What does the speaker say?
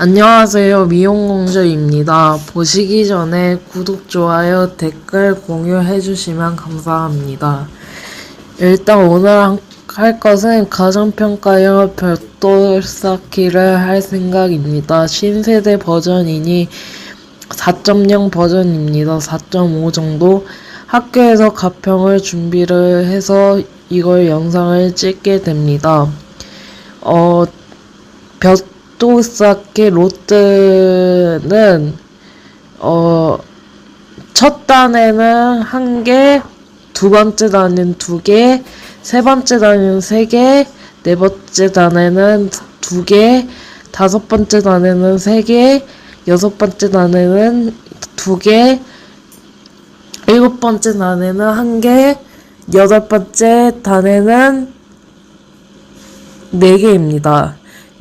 안녕하세요. 미용공주입니다. 보시기 전에 구독, 좋아요, 댓글 공유해 주시면 감사합니다. 일단 오늘 할 것은 가정평가용 별도 쌓기를 할 생각입니다. 신세대 버전이니 4.0 버전입니다. 4.5 정도. 학교에서 가평을 준비를 해서 이걸 영상을 찍게 됩니다. 어, 벽도 쌓기 로트는 어, 첫 단에는 한 개, 두 번째 단은 두 개, 세 번째 단은 세 개, 네 번째 단에는 두 개, 다섯 번째 단에는 세 개, 여섯 번째 단에는 두 개, 일곱 번째 단에는 한 개, 여덟 번째 단에는 네 개입니다.